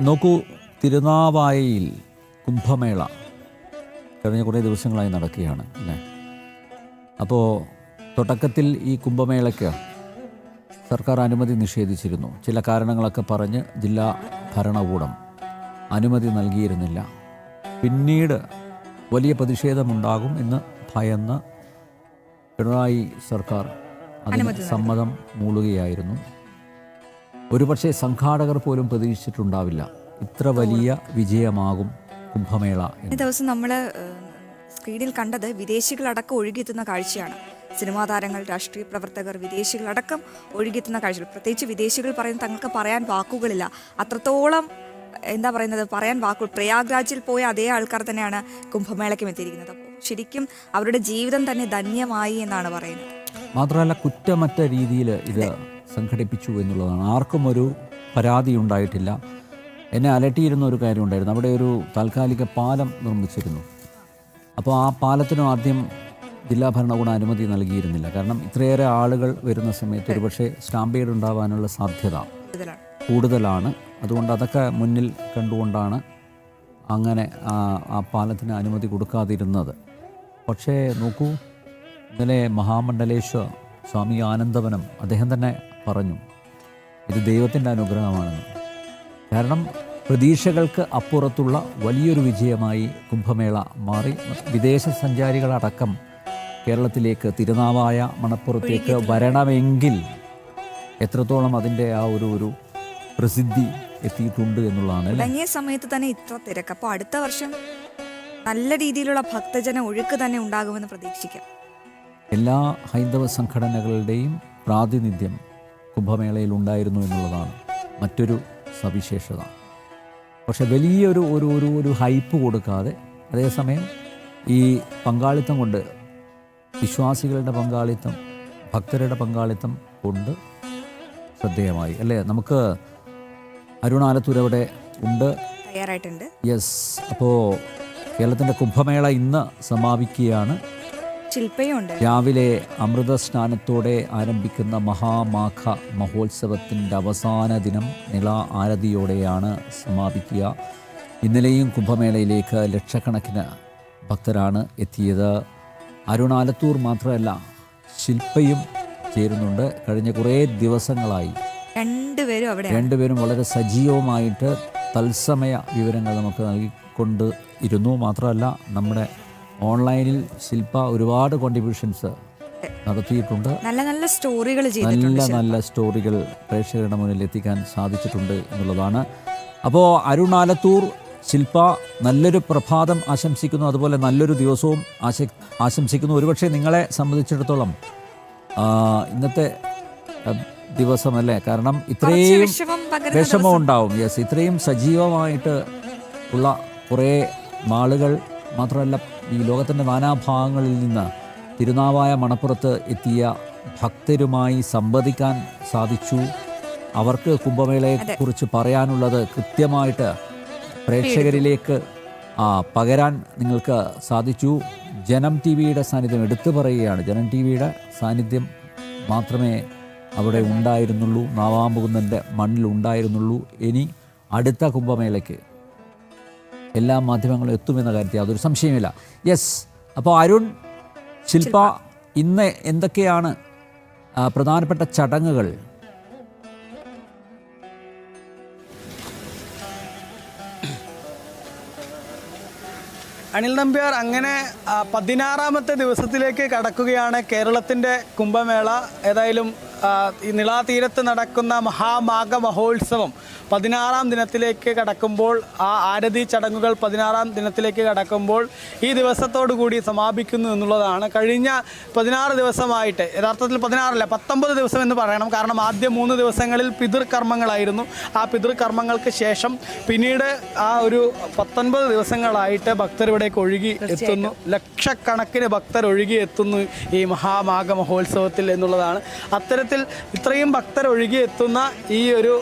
നോക്കൂ തിരുനാവായയിൽ കുംഭമേള കഴിഞ്ഞ കുറേ ദിവസങ്ങളായി നടക്കുകയാണ് അല്ലേ? അപ്പോൾ തുടക്കത്തിൽ ഈ കുംഭമേളയ്ക്ക് സർക്കാർ അനുമതി നിഷേധിച്ചിരുന്നു. ചില കാരണങ്ങളൊക്കെ പറഞ്ഞ് ജില്ലാ ഭരണകൂടം അനുമതി നൽകിയിരുന്നില്ല. പിന്നീട് വലിയ പ്രതിഷേധമുണ്ടാകും എന്ന് ഭയന്ന് പിണറായി സർക്കാർ അതിന് സമ്മതം മൂളുകയായിരുന്നു. ഒരുപക്ഷെ സംഘാടകർ പോലും പ്രതീക്ഷിച്ചിട്ടുണ്ടാവില്ല. ഇത്ര വലിയ വിജയമാകും കുംഭമേള ഈ ദിവസം നമ്മൾ സ്ക്രീനിൽ കണ്ടത് വിദേശികളടക്കം ഒഴുകിയെത്തുന്ന കാഴ്ചയാണ്. സിനിമാ താരങ്ങൾ രാഷ്ട്രീയ പ്രവർത്തകർ വിദേശികളടക്കം ഒഴുകിയെത്തുന്ന കാഴ്ചകൾ. പ്രത്യേകിച്ച് വിദേശികൾ പറയുന്നത് തങ്ങൾക്ക് പറയാൻ വാക്കുകളില്ല. അത്രത്തോളം എന്താ പറയുന്നത് പറയാൻ വാക്കുകൾ. പ്രയാഗ്രാജിൽ പോയ അതേ ആൾക്കാർ തന്നെയാണ് കുംഭമേളയ്ക്കും എത്തിയിരിക്കുന്നത്. ശരിക്കും അവരുടെ ജീവിതം തന്നെ ധന്യമായി എന്നാണ് പറയുന്നത്. മാത്രമല്ല കുറ്റമറ്റ രീതിയിൽ ഇത് സംഘടിപ്പിച്ചു എന്നുള്ളതാണ്. ആർക്കും ഒരു പരാതി ഉണ്ടായിട്ടില്ല. എന്നെ അലട്ടിയിരുന്ന ഒരു കാര്യം ഉണ്ടായിരുന്നു. അവിടെ ഒരു താൽക്കാലിക പാലം നിർമ്മിച്ചിരുന്നു. അപ്പോൾ ആ പാലത്തിനും ആദ്യം ജില്ലാ ഭരണകൂടം അനുമതി നൽകിയിരുന്നില്ല. കാരണം ഇത്രയേറെ ആളുകൾ വരുന്ന സമയത്ത് ഒരുപക്ഷെ സ്റ്റാമ്പേഡ് ഉണ്ടാവാനുള്ള സാധ്യത കൂടുതലാണ്. അതുകൊണ്ട് അതൊക്കെ മുന്നിൽ കണ്ടുകൊണ്ടാണ് അങ്ങനെ ആ പാലത്തിന് അനുമതി കൊടുക്കാതിരുന്നത്. പക്ഷേ നോക്കൂ ഇന്നലെ മഹാമണ്ഡലേശ്വർ സ്വാമി ആനന്ദവനം അദ്ദേഹം തന്നെ പറഞ്ഞു. ഇത് ദൈവത്തിന്റെ അനുഗ്രഹമാണെന്ന്. കാരണം പ്രതീക്ഷകൾക്ക് അപ്പുറത്തുള്ള വലിയൊരു വിജയമായി കുംഭമേള മാറി. വിദേശ സഞ്ചാരികളടക്കം കേരളത്തിലേക്ക് തിരുനാവായ മണപ്പുറത്തേക്ക് വരണമെങ്കിൽ എത്രത്തോളം അതിന്റെ ആ ഒരു ഒരു പ്രസിദ്ധി എത്തിയിട്ടുണ്ട് എന്നുള്ളതാണ് തുടങ്ങിയ സമയത്ത് തന്നെ ഇത്ര തിരക്ക്. അപ്പോൾ അടുത്ത വർഷം നല്ല രീതിയിലുള്ള ഭക്തജന ഒഴുക്ക് തന്നെ ഉണ്ടാകുമെന്ന് പ്രതീക്ഷിക്കാം. എല്ലാ ഹൈന്ദവ സംഘടനകളുടെയും പ്രാതിനിധ്യം കുംഭമേളയിൽ ഉണ്ടായിരുന്നു എന്നുള്ളതാണ് മറ്റൊരു സവിശേഷത. പക്ഷെ വലിയൊരു ഒരു ഒരു ഒരു ഹൈപ്പ് കൊടുക്കാതെ അതേസമയം ഈ പങ്കാളിത്തം കൊണ്ട് വിശ്വാസികളുടെ പങ്കാളിത്തം ഭക്തരുടെ പങ്കാളിത്തം കൊണ്ട് ശ്രദ്ധേയമായി. അല്ലേ? നമുക്ക് അരുണാലത്തൂർ അവിടെ ഉണ്ട്? തയ്യാറായിട്ടുണ്ട്. യെസ്. അപ്പോൾ കേരളത്തിന്റെ കുംഭമേള ഇന്ന് സമാപിക്കുകയാണ്. ശില്പയും ഉണ്ട് രാവിലെ അമൃത സ്നാനത്തോടെ ആരംഭിക്കുന്ന മഹാമാഘ മഹോത്സവത്തിന്റെ അവസാന ദിനം നിള ആരതിയോടെയാണ് സമാപിക്കുക. ഇന്നലെയും കുംഭമേളയിലേക്ക് ലക്ഷക്കണക്കിന് ഭക്തരാണ് എത്തിയത്. അരുണാലത്തൂർ മാത്രമല്ല ശില്പയും ചേരുന്നുണ്ട്. കഴിഞ്ഞ കുറേ ദിവസങ്ങളായി. രണ്ടുപേരും അവിടെ രണ്ടുപേരും വളരെ സജീവമായിട്ട് തത്സമയ വിവരങ്ങൾ നമുക്ക് നൽകിക്കൊണ്ട് ഇരുന്നു. മാത്രമല്ല നമ്മുടെ ഓൺലൈനിൽ ശില്പ ഒരുപാട് കോൺട്രിബ്യൂഷൻസ് നടത്തിയിട്ടുണ്ട്. നല്ല നല്ല സ്റ്റോറികൾ നല്ല നല്ല സ്റ്റോറികൾ പ്രേക്ഷകരുടെ മുന്നിൽ എത്തിക്കാൻ സാധിച്ചിട്ടുണ്ട് എന്നുള്ളതാണ്. അപ്പോൾ അരുണാലത്തൂർ ശില്പ നല്ലൊരു പ്രഭാതം ആശംസിക്കുന്നു. അതുപോലെ നല്ലൊരു ദിവസവും ആശ ആശംസിക്കുന്നു. ഒരുപക്ഷെ നിങ്ങളെ സംബന്ധിച്ചിടത്തോളം ഇന്നത്തെ ദിവസം ദിവസമല്ലേ കാരണം ഇത്രയും വിഷമം ഉണ്ടാവും. യെസ് ഇത്രയും സജീവമായിട്ട് ഉള്ള കുറേ മാളുകൾ മാത്രമല്ല ഈ ലോകത്തിന്റെ നാനാഭാഗങ്ങളിൽ നിന്ന് തിരുനാവായ മണപ്പുറത്ത് എത്തിയ ഭക്തരുമായി സംവദിക്കാൻ സാധിച്ചു. അവർക്ക് കുംഭമേളയെക്കുറിച്ച് പറയാനുള്ളത് കൃത്യമായിട്ട് പ്രേക്ഷകരിലേക്ക് ആ പകരാൻ നിങ്ങൾക്ക് സാധിച്ചു. ജനം ടി വിയുടെ സാന്നിധ്യം എടുത്തു പറയുകയാണ്. ജനം ടി വിയുടെ സാന്നിധ്യം മാത്രമേ അവിടെ ഉണ്ടായിരുന്നുള്ളൂ. നാവാമ്പുകുന്നന്റെ മണ്ണിൽ ഉണ്ടായിരുന്നുള്ളൂ. ഇനി അടുത്ത കുംഭമേളയ്ക്ക് എല്ലാ മാധ്യമങ്ങളും എത്തുമെന്ന കാര്യത്തിൽ അതൊരു സംശയമില്ല യെസ് അപ്പോൾ അരുൺ ശില്പ ഇന്ന് എന്തൊക്കെയാണ് പ്രധാനപ്പെട്ട ചടങ്ങുകൾ? അനിൽ നമ്പ്യാർ അങ്ങനെ പതിനാറാമത്തെ ദിവസത്തിലേക്ക് കടക്കുകയാണ് കേരളത്തിന്റെ കുംഭമേള. ഏതായാലും ഈ നിളാതീരത്ത് നടക്കുന്ന മഹാമാഘ മഹോത്സവം പതിനാറാം ദിനത്തിലേക്ക് കടക്കുമ്പോൾ ആ ആരതി ചടങ്ങുകൾ പതിനാറാം ദിനത്തിലേക്ക് കടക്കുമ്പോൾ ഈ ദിവസത്തോടു കൂടി സമാപിക്കുന്നു എന്നുള്ളതാണ്. കഴിഞ്ഞ പതിനാറ് ദിവസമായിട്ട് യഥാർത്ഥത്തിൽ പതിനാറല്ല പത്തൊമ്പത് ദിവസം എന്ന് പറയണം. കാരണം ആദ്യ മൂന്ന് ദിവസങ്ങളിൽ പിതൃകർമ്മങ്ങളായിരുന്നു. ആ പിതൃകർമ്മങ്ങൾക്ക് ശേഷം പിന്നീട് ആ ഒരു പത്തൊൻപത് ദിവസങ്ങളായിട്ട് ഭക്തർ ഇവിടേക്ക് ഒഴുകി എത്തുന്നു. ലക്ഷക്കണക്കിന് ഭക്തർ ഒഴുകി എത്തുന്നു ഈ മഹാമാഘ മഹോത്സവത്തിൽ എന്നുള്ളതാണ്. അത്തരത്തിൽ ഇത്രയും ഭക്തർ ഒഴുകി എത്തുന്ന ഈ ഒരു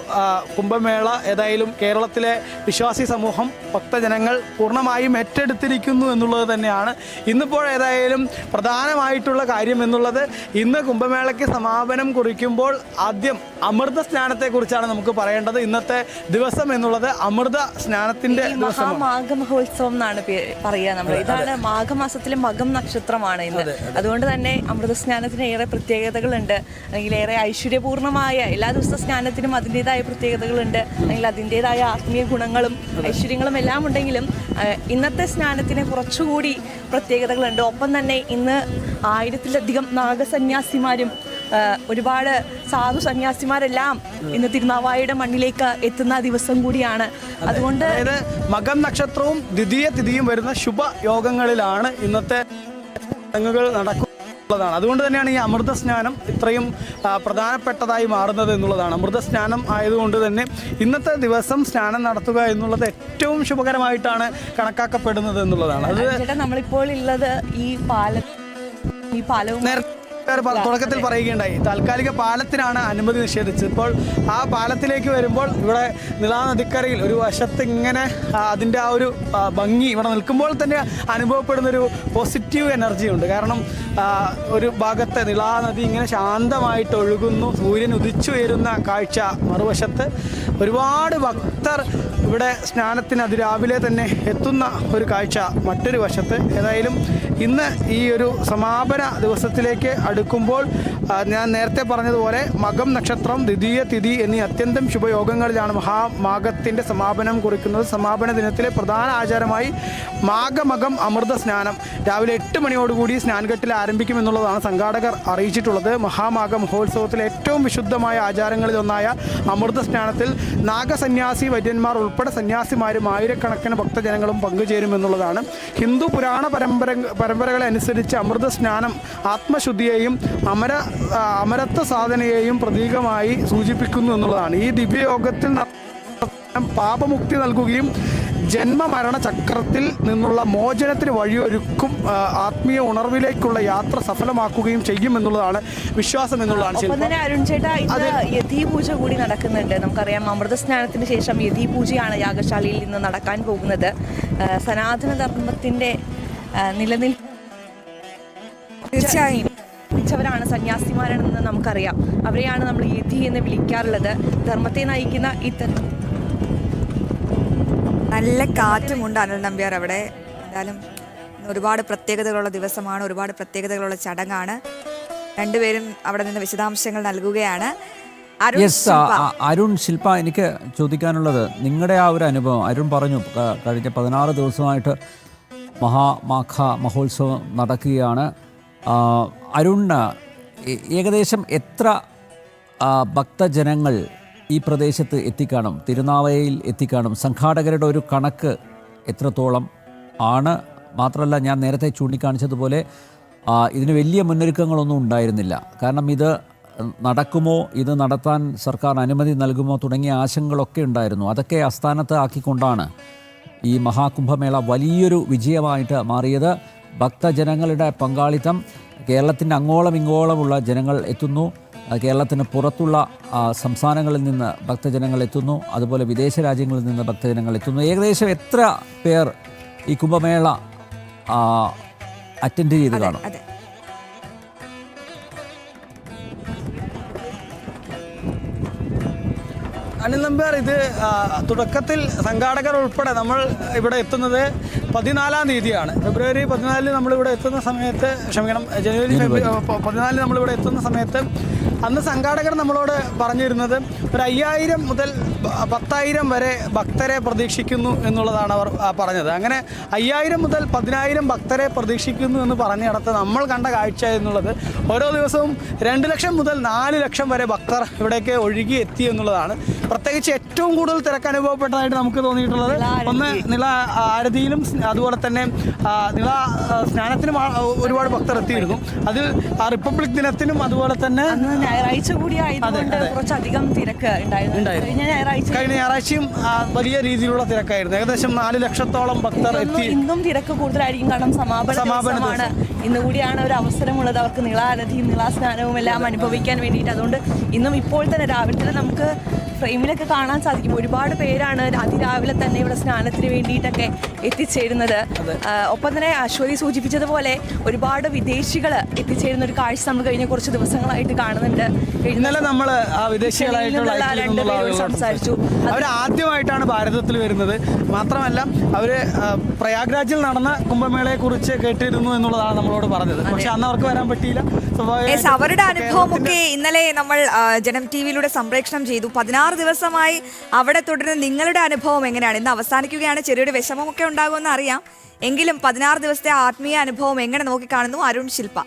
കുംഭമേള ഏതായാലും കേരളത്തിലെ വിശ്വാസി സമൂഹം ഭക്തജനങ്ങൾ പൂർണമായും ഏറ്റെടുത്തിരിക്കുന്നു എന്നുള്ളത് തന്നെയാണ്. ഇന്നിപ്പോൾ ഏതായാലും പ്രധാനമായിട്ടുള്ള കാര്യം എന്നുള്ളത് ഇന്ന് കുംഭമേളയ്ക്ക് സമാപനം കുറിക്കുമ്പോൾ ആദ്യം അമൃത സ്നാനത്തെക്കുറിച്ചാണ് നമുക്ക് പറയേണ്ടത്. ഇന്നത്തെ ദിവസം എന്നുള്ളത് അമൃത സ്നാനത്തിന്റെ മഹാമാഘ മഹോത്സവം എന്നാണ് പറയുക നമ്മൾ. ഇതാണ് മാഘമാസത്തിലെ മകം നക്ഷത്രമാണ് ഇന്ന്. അതുകൊണ്ട് തന്നെ അമൃത സ്നാനത്തിന് ഏറെ പ്രത്യേകതകളുണ്ട്. അല്ലെങ്കിൽ ഏറെ ഐശ്വര്യപൂർണമായ എല്ലാ ദിവസത്തെ സ്നാനത്തിനും അതിന്റെതായ പ്രത്യേകതകളുണ്ട്. അല്ലെങ്കിൽ അതിന്റെതായ ആത്മീയ ഗുണങ്ങളും ഐശ്വര്യങ്ങളും എല്ലാം ഉണ്ടെങ്കിലും ഇന്നത്തെ സ്നാനത്തിന് കുറച്ചുകൂടി പ്രത്യേകതകളുണ്ട്. ഒപ്പം തന്നെ ഇന്ന് ആയിരത്തിലധികം നാഗസന്യാസിമാരും ഒരുപാട് സാധു സന്യാസിമാരെല്ലാം ഇന്ന് തിരുനാവായയുടെ മണ്ണിലേക്ക് എത്തുന്ന ദിവസം കൂടിയാണ്. അതുകൊണ്ട് മകം നക്ഷത്രവും ദ്വിതീയ തിഥിയും വരുന്ന ശുഭ യോഗങ്ങളിലാണ് ഇന്നത്തെ ചടങ്ങുകൾ നടക്കുന്നതാണ് അതുകൊണ്ട് തന്നെയാണ് ഈ അമൃത സ്നാനം ഇത്രയും പ്രധാനപ്പെട്ടതായി മാറുന്നത് എന്നുള്ളതാണ്. അമൃത സ്നാനം ആയതുകൊണ്ട് തന്നെ ഇന്നത്തെ ദിവസം സ്നാനം നടത്തുക എന്നുള്ളത് ഏറ്റവും ശുഭകരമായിട്ടാണ് കണക്കാക്കപ്പെടുന്നത് എന്നുള്ളതാണ്. അത് നമ്മളിപ്പോൾ ഉള്ളത് ഈ പാല ഈ പാലവും തുടക്കത്തിൽ പറയുകയുണ്ടായി. താൽക്കാലിക പാലത്തിനാണ് അനുമതി നിഷേധിച്ചത്. ഇപ്പോൾ ആ പാലത്തിലേക്ക് വരുമ്പോൾ ഇവിടെ നിളാ നദിക്കരയിൽ ഒരു വശത്ത് ഇങ്ങനെ അതിന്റെ ആ ഒരു ഭംഗി ഇവിടെ നിൽക്കുമ്പോൾ തന്നെ അനുഭവപ്പെടുന്ന ഒരു പോസിറ്റീവ് എനർജി ഉണ്ട്. കാരണം ഒരു ഭാഗത്തെ നിളാ നദി ഇങ്ങനെ ശാന്തമായിട്ട് ഒഴുകുന്നു. സൂര്യൻ ഉദിച്ചുയരുന്ന കാഴ്ച മറുവശത്ത് ഒരുപാട് ഭക്തർ ഇവിടെ സ്നാനത്തിന് അതിരാവിലെ തന്നെ എത്തുന്ന ഒരു കാഴ്ച മറ്റൊരു വശത്ത്. ഏതായാലും ഇന്ന് ഈ ഒരു സമാപന ദിവസത്തിലേക്ക് അടുക്കുമ്പോൾ ഞാൻ നേരത്തെ പറഞ്ഞതുപോലെ മകം നക്ഷത്രം ദ്വിതീയ തിഥി എന്നീ അത്യന്തം ശുഭയോഗങ്ങളിലാണ് മഹാമാഗത്തിന്റെ സമാപനം കുറിക്കുന്നത്. സമാപന ദിനത്തിലെ പ്രധാന ആചാരമായി മാഘമകം അമൃത സ്നാനം. രാവിലെ എട്ട് മണിയോടുകൂടി സ്നാൻഘട്ടിൽ ആരംഭിക്കുമെന്നുള്ളതാണ് സംഘാടകർ അറിയിച്ചിട്ടുള്ളത്. മഹാമാഘ മഹോത്സവത്തിലെ ഏറ്റവും വിശുദ്ധമായ ആചാരങ്ങളിൽ ഒന്നായ അമൃത സ്നാനത്തിൽ നാഗസന്യാസി വൈദ്യന്മാർ ഉൾപ്പെടെ സന്യാസിമാരും ആയിരക്കണക്കിന് ഭക്തജനങ്ങളും പങ്കുചേരുമെന്നുള്ളതാണ്. ഹിന്ദു പുരാണ പരമ്പര പരമ്പരകളെ അനുസരിച്ച് അമൃത സ്നാനം ആത്മശുദ്ധിയെയും അമര അമരത്വ സാധനയെയും പ്രതീകമായി സൂചിപ്പിക്കുന്നു എന്നുള്ളതാണ്. ഈ ദിവ്യയോഗത്തിൽ പാപമുക്തി നൽകുകയും ജന്മമരണ ചക്രത്തിൽ നിന്നുള്ള മോചനത്തിന് വഴിയൊരുക്കും ആത്മീയ ഉണർവിലേക്കുള്ള യാത്ര സഫലമാക്കുകയും ചെയ്യും എന്നുള്ളതാണ് വിശ്വാസം എന്നുള്ളതാണ് അരുൺ ചേട്ടാ ഇന്ന് യതി പൂജ കൂടി നടക്കുന്നുണ്ട്. നമുക്കറിയാം അമൃത സ്നാനത്തിന് ശേഷം യഥീപൂജയാണ് യാഗശാലയിൽ നിന്ന് നടക്കാൻ പോകുന്നത്. സനാതന ധർമ്മത്തിന്റെ നിലനിൽപ്പ് നിലനിൽ തീർച്ചയായും. വരാണ് സന്യാസിമാരാണെന്ന് നമുക്കറിയാം. അവരെയാണ് നമ്മൾ യതി എന്ന് വിളിക്കാറുള്ളത്. ധർമ്മത്തെ നയിക്കുന്ന ഇത്തരം നല്ല കാറ്റുമുണ്ട് അനിൽ നമ്പ്യാർ അവിടെ. എന്തായാലും ഒരുപാട് പ്രത്യേകതകളുള്ള ദിവസമാണ് ഒരുപാട് പ്രത്യേകതകളുള്ള ചടങ്ങാണ്. രണ്ടുപേരും അവിടെ നിന്ന് വിശദാംശങ്ങൾ നൽകുകയാണ്. അരുൺ യെസ് ശില്പ. അരുൺ ശില്പ എനിക്ക് ചോദിക്കാനുള്ളത് നിങ്ങളുടെ ആ ഒരു അനുഭവം. അരുൺ പറഞ്ഞു കഴിഞ്ഞ പതിനാറ് ദിവസമായിട്ട് മഹാമാഘ മഹോത്സവം നടക്കുകയാണ്. അരുൺ അരുണ് ഏകദേശം എത്ര ഭക്തജനങ്ങൾ ഈ പ്രദേശത്ത് എത്തിക്കാണും തിരുനാവയയിൽ എത്തിക്കാണും. സംഘാടകരുടെ ഒരു കണക്ക് എത്രത്തോളം ആണ്? മാത്രമല്ല ഞാൻ നേരത്തെ ചൂണ്ടിക്കാണിച്ചതുപോലെ ഇതിന് വലിയ മുന്നൊരുക്കങ്ങളൊന്നും ഉണ്ടായിരുന്നില്ല. കാരണം ഇത് നടക്കുമോ ഇത് നടത്താൻ സർക്കാർ അനുമതി നൽകുമോ തുടങ്ങിയ ആശങ്കകളൊക്കെ ഉണ്ടായിരുന്നു. അതൊക്കെ അസ്ഥാനത്ത് ആക്കിക്കൊണ്ടാണ് ഈ മഹാകുംഭമേള വലിയൊരു വിജയമായിട്ട് മാറിയത്. ഭക്തജനങ്ങളുടെ പങ്കാളിത്തം കേരളത്തിന്റെ അങ്ങോളം ഇങ്ങോളമുള്ള ജനങ്ങൾ എത്തുന്നു. കേരളത്തിന് പുറത്തുള്ള സംസ്ഥാനങ്ങളിൽ നിന്ന് ഭക്തജനങ്ങൾ എത്തുന്നു. അതുപോലെ വിദേശ രാജ്യങ്ങളിൽ നിന്ന് ഭക്തജനങ്ങൾ എത്തുന്നു. ഏകദേശം എത്ര പേർ ഈ കുംഭമേള അറ്റൻഡ് ചെയ്ത് കാണും അനിൽ നമ്പ്യാർ ഇത് തുടക്കത്തിൽ സംഘാടകർ ഉൾപ്പെടെ നമ്മൾ ഇവിടെ എത്തുന്നത് പതിനാലാം തീയതിയാണ്. ഫെബ്രുവരി പതിനാലിന് നമ്മളിവിടെ എത്തുന്ന സമയത്ത് ക്ഷമിക്കണം ജനുവരി ഫെബ്രുവരി പതിനാലിന് നമ്മളിവിടെ എത്തുന്ന സമയത്ത് അന്ന് സംഘാടകർ നമ്മളോട് പറഞ്ഞിരുന്നത് ഒരു അയ്യായിരം മുതൽ പത്തായിരം വരെ ഭക്തരെ പ്രതീക്ഷിക്കുന്നു എന്നുള്ളതാണ് അവർ പറഞ്ഞത്. അങ്ങനെ അയ്യായിരം മുതൽ പതിനായിരം ഭക്തരെ പ്രതീക്ഷിക്കുന്നു എന്ന് പറഞ്ഞിടത്ത് നമ്മൾ കണ്ട കാഴ്ച എന്നുള്ളത് ഓരോ ദിവസവും രണ്ട് ലക്ഷം മുതൽ നാല് ലക്ഷം വരെ ഭക്തർ ഇവിടേക്ക് ഒഴുകി എത്തി എന്നുള്ളതാണ്. പ്രത്യേകിച്ച് ഏറ്റവും കൂടുതൽ തിരക്ക് അനുഭവപ്പെട്ടതായിട്ട് നമുക്ക് തോന്നിയിട്ടുള്ളത് ഒന്ന് നില ആരതിയിലും അതുപോലെ തന്നെ നില സ്നാനത്തിനും ഒരുപാട് ഭക്തർ എത്തിയിരുന്നു. അതിൽ റിപ്പബ്ലിക് ദിനത്തിനും അതുപോലെ തന്നെ ഞായറാഴ്ച കൂടി ആയതുകൊണ്ട് കുറച്ചധികം തിരക്ക് ഉണ്ടായിരുന്നു. കഴിഞ്ഞ ഞായറാഴ്ച കഴിഞ്ഞ ഞായറാഴ്ചയും വലിയ രീതിയിലുള്ള തിരക്കായിരുന്നു. ഏകദേശം നാല് ലക്ഷത്തോളം ഭക്തർ എത്തി. ഇന്നും തിരക്ക് കൂടുതലായിരിക്കും. കാരണം സമാപന സമാപനമാണ് ഇന്ന് കൂടിയാണ് ഒരു അവസരമുള്ളത്. അവർക്ക് നിളാരതിയും നിളാസ്നാനവും എല്ലാം അനുഭവിക്കാൻ വേണ്ടിയിട്ട്. അതുകൊണ്ട് ഇന്നും ഇപ്പോൾ തന്നെ രാവിലെ തന്നെ നമുക്ക് ഫ്രെയിമിലൊക്കെ കാണാൻ സാധിക്കും. ഒരുപാട് പേരാണ് അതിരാവിലെ തന്നെ ഇവിടെ സ്നാനത്തിന് വേണ്ടിയിട്ടൊക്കെ എത്തിച്ചേരുന്നത്. ഒപ്പം തന്നെ അശ്വതി സൂചിപ്പിച്ചതുപോലെ ഒരുപാട് വിദേശികൾ എത്തിച്ചേരുന്ന ഒരു കാഴ്ച നമ്മൾ കഴിഞ്ഞ കുറച്ച് ദിവസങ്ങളായിട്ട് കാണുന്നുണ്ട്. ഇന്നലെ നമ്മൾ ആ വിദേശികളായിട്ടുള്ള സംസാരിച്ചു. അവർ ആദ്യമായിട്ടാണ് ഭാരതത്തിൽ വരുന്നത്. മാത്രമല്ല അവർ പ്രയാഗ്രാജിൽ നടന്ന കുംഭമേളയെ കുറിച്ച് കേട്ടിരുന്നു എന്നുള്ളതാണ് നമ്മളോട് പറഞ്ഞത്. പക്ഷെ അന്ന് അവർക്ക് വരാൻ പറ്റിയില്ല. അവരുടെ അനുഭവമൊക്കെ ഇന്നലെ നമ്മൾ ജനം ടി വിയിലൂടെ സംപ്രേഷണം ചെയ്തു. പതിനാറ് ദിവസമായി അവിടെ തുടരുന്ന നിങ്ങളുടെ അനുഭവം എങ്ങനെയാണ്? ഇന്ന് അവസാനിക്കുകയാണ്. ചെറിയൊരു വിഷമമൊക്കെ ഉണ്ടാകുമെന്ന് അറിയാം. എങ്കിലും പതിനാറ് ദിവസത്തെ ആത്മീയ അനുഭവം എങ്ങനെ നോക്കിക്കാണുന്നു അരുൺ ശില്പ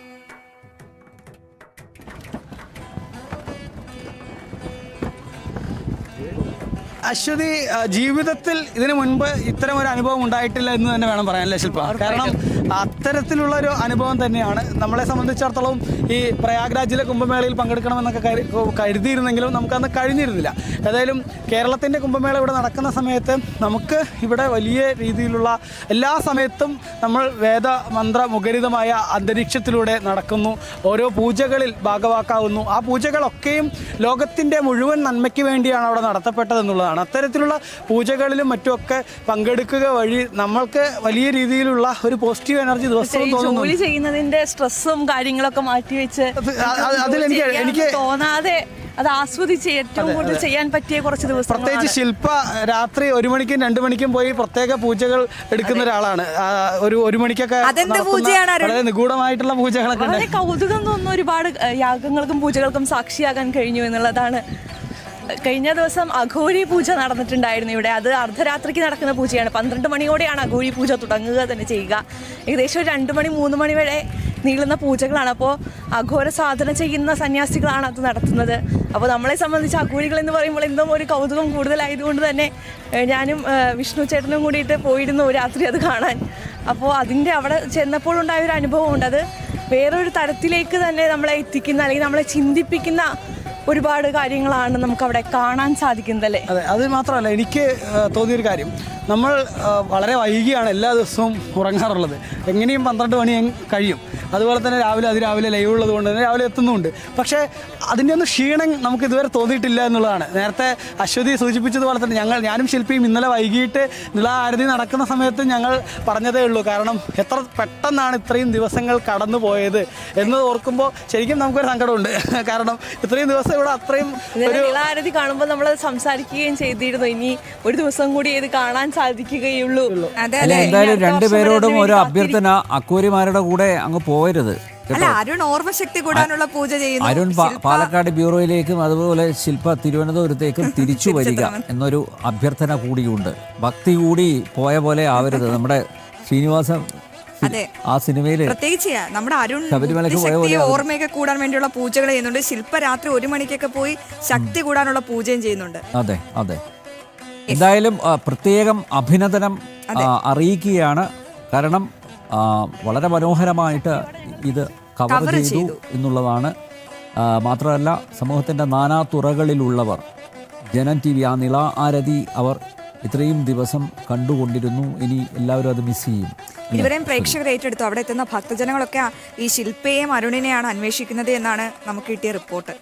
അശ്വതി ജീവിതത്തിൽ ഇതിനു മുൻപ് ഇത്തരം ഒരു അനുഭവം ഉണ്ടായിട്ടില്ല എന്ന് തന്നെ വേണം പറയാൻ അല്ലേ ശില്പ കാരണം അത്തരത്തിലുള്ള ഒരു അനുഭവം തന്നെയാണ് നമ്മളെ സംബന്ധിച്ചിടത്തോളം ഈ പ്രയാഗ്രാജിലെ കുംഭമേളയിൽ പങ്കെടുക്കണമെന്നൊക്കെ കരുതിയിരുന്നെങ്കിലും നമുക്കന്ന് കഴിഞ്ഞിരുന്നില്ല. ഏതായാലും കേരളത്തിന്റെ കുംഭമേള ഇവിടെ നടക്കുന്ന സമയത്ത് നമുക്ക് ഇവിടെ വലിയ രീതിയിലുള്ള എല്ലാ സമയത്തും നമ്മൾ വേദ മന്ത്ര മുഖരിതമായ അന്തരീക്ഷത്തിലൂടെ നടക്കുന്നു. ഓരോ പൂജകളിൽ ഭാഗവാക്കാവുന്നു. ആ പൂജകളൊക്കെയും ലോകത്തിന്റെ മുഴുവൻ നന്മയ്ക്ക് വേണ്ടിയാണ് അവിടെ നടത്തപ്പെട്ടതെന്നുള്ളതാണ് അത്തരത്തിലുള്ള പൂജകളിലും മറ്റുമൊക്കെ പങ്കെടുക്കുക വഴി നമ്മൾക്ക് വലിയ രീതിയിലുള്ള ഒരു പോസിറ്റീവ് എനർജി ദിവസവും തോന്നുന്നു ജോലി ചെയ്യുന്നതിന്റെ സ്ട്രെസ്സും കാര്യങ്ങളൊക്കെ മാറ്റി വെച്ച് അത് അതിൽ എനിക്ക് എനിക്ക് തോന്നാതെ അത് ആസ്വദിച്ച് ഏറ്റവും കൂടുതൽ ചെയ്യാൻ പറ്റിയ കുറച്ച് ദിവസം പ്രത്യേകിച്ച് ശില്പ രാത്രി ഒരു മണിക്കും രണ്ടു മണിക്കും പോയി പ്രത്യേക പൂജകൾ എടുക്കുന്ന ഒരാളാണ്. ഒരു ഒരു മണിക്കൊക്കെ? വളരെ നിഗൂഢമായിട്ടുള്ള പൂജകളൊക്കെ വളരെ കൗതുകം തോന്നുന്ന ഒരുപാട് യാഗങ്ങൾക്കും പൂജകൾക്കും സാക്ഷിയാകാൻ കഴിഞ്ഞു എന്നുള്ളതാണ് കഴിഞ്ഞ ദിവസം അഘോരി പൂജ നടന്നിട്ടുണ്ടായിരുന്നു ഇവിടെ. അത് അർദ്ധരാത്രിക്ക് നടക്കുന്ന പൂജയാണ്. പന്ത്രണ്ട് മണിയോടെയാണ് അഘോരി പൂജ തുടങ്ങുക തന്നെ ചെയ്യുക. ഏകദേശം രണ്ട് മണി മൂന്ന് മണി വരെ നീളുന്ന പൂജകളാണ്. അപ്പോൾ അഘോര സാധന ചെയ്യുന്ന സന്യാസികളാണ് അത് നടത്തുന്നത്. അപ്പോൾ നമ്മളെ സംബന്ധിച്ച് അഘോരികൾ എന്ന് പറയുമ്പോൾ എന്തോ ഒരു കൗതുകം കൂടുതലായതുകൊണ്ട് തന്നെ ഞാനും വിഷ്ണു ചേട്ടനും കൂടിയിട്ട് പോയിരുന്നു രാത്രി അത് കാണാൻ. അപ്പോൾ അതിന്റെ അവിടെ ചെന്നപ്പോൾ ഉണ്ടായ ഒരു അനുഭവമുണ്ട്. അത് വേറൊരു തരത്തിലേക്ക് തന്നെ നമ്മളെ എത്തിക്കുന്ന അല്ലെങ്കിൽ നമ്മളെ ചിന്തിപ്പിക്കുന്ന ഒരുപാട് കാര്യങ്ങളാണ് നമുക്ക് അവിടെ കാണാൻ സാധിക്കുന്നത് അല്ലേ അതെ അത് മാത്രമല്ല എനിക്ക് തോന്നിയൊരു കാര്യം. നമ്മൾ വളരെ വൈകിയാണ് എല്ലാ ദിവസവും ഉറങ്ങാറുള്ളത്. എങ്ങനെയും പന്ത്രണ്ട് മണി കഴിയും. അതുപോലെ തന്നെ രാവിലെ അതിരാവിലെ ലൈവ് ഉള്ളത് കൊണ്ട് തന്നെ രാവിലെ എത്തുന്നുമുണ്ട്. പക്ഷേ അതിന്റെ ഒന്നും ക്ഷീണം നമുക്ക് ഇതുവരെ തോന്നിയിട്ടില്ല എന്നുള്ളതാണ്. നേരത്തെ അശ്വതി സൂചിപ്പിച്ചതുപോലെ തന്നെ ഞങ്ങൾ ഞാനും ശില്പിയും ഇന്നലെ വൈകിട്ട് നിള ആരതി നടക്കുന്ന സമയത്ത് ഞങ്ങൾ പറഞ്ഞതേ ഉള്ളൂ. കാരണം എത്ര പെട്ടെന്നാണ് ഇത്രയും ദിവസങ്ങൾ കടന്നു പോയത് എന്ന് ഓർക്കുമ്പോൾ ശരിക്കും നമുക്കൊരു സങ്കടമുണ്ട്. കാരണം ഇത്രയും ദിവസം ഇവിടെ അത്രയും നിളാരതി കാണുമ്പോൾ നമ്മൾ സംസാരിക്കുകയും ചെയ്തിരുന്നു. ഇനി ഒരു ദിവസം കൂടി ഇത് കാണാൻ സാധിക്കുകയുള്ളൂ. അല്ല എന്തായാലും രണ്ടുപേരോടും ഒരു അഭ്യർത്ഥന അക്കൂരിമാരുടെ കൂടെ അങ്ങ് പോകരുത് അല്ല അരുൺ ഓർമ്മശക്തി കൂടാനുള്ള പൂജ ചെയ്യുന്നു. അരുൺ പാലക്കാട് ബ്യൂറോയിലേക്കും അതുപോലെ ശില്പ തിരുവനന്തപുരത്തേക്കും തിരിച്ചു വരിക എന്നൊരു അഭ്യർത്ഥന കൂടിയുണ്ട്. ഭക്തി കൂടി പോയ പോലെ ആവരുത്. നമ്മുടെ ശ്രീനിവാസൻ അതെ. ആ സിനിമയിൽ പ്രത്യേകിച്ച് നമ്മുടെ അരുൺ ശക്തിയെ ഓർമ്മയൊക്കെ കൂടാൻ വേണ്ടിയുള്ള പൂജകൾ ചെയ്യുന്നുണ്ട്. ശില്പ രാത്രി ഒരു മണിക്കൊക്കെ പോയി ശക്തി കൂടാനുള്ള പൂജയും ചെയ്യുന്നുണ്ട്. അതെ അതെ. എന്തായാലും പ്രത്യേകം അഭിനന്ദനം അറിയിക്കുകയാണ്. കാരണം വളരെ മനോഹരമായിട്ട് ഇത് കവർ ചെയ്തു. എന്നുള്ളതാണ്. മാത്രമല്ല സമൂഹത്തിന്റെ നാനാ തുറകളിലുള്ളവർ ജനൻ ടി വി ആ നിള ആരതി അവർ ഇത്രയും ദിവസം കണ്ടുകൊണ്ടിരുന്നു. ഇനി എല്ലാവരും അത് മിസ് ചെയ്യും. ഇവരെയും പ്രേക്ഷകർ ഏറ്റെടുത്തു. അവിടെ എത്തുന്ന ഭക്തജനങ്ങളൊക്കെ ഈ ശില്പയെയും അരുണിനെയാണ് അന്വേഷിക്കുന്നത് എന്നാണ് നമുക്ക് കിട്ടിയ റിപ്പോർട്ട്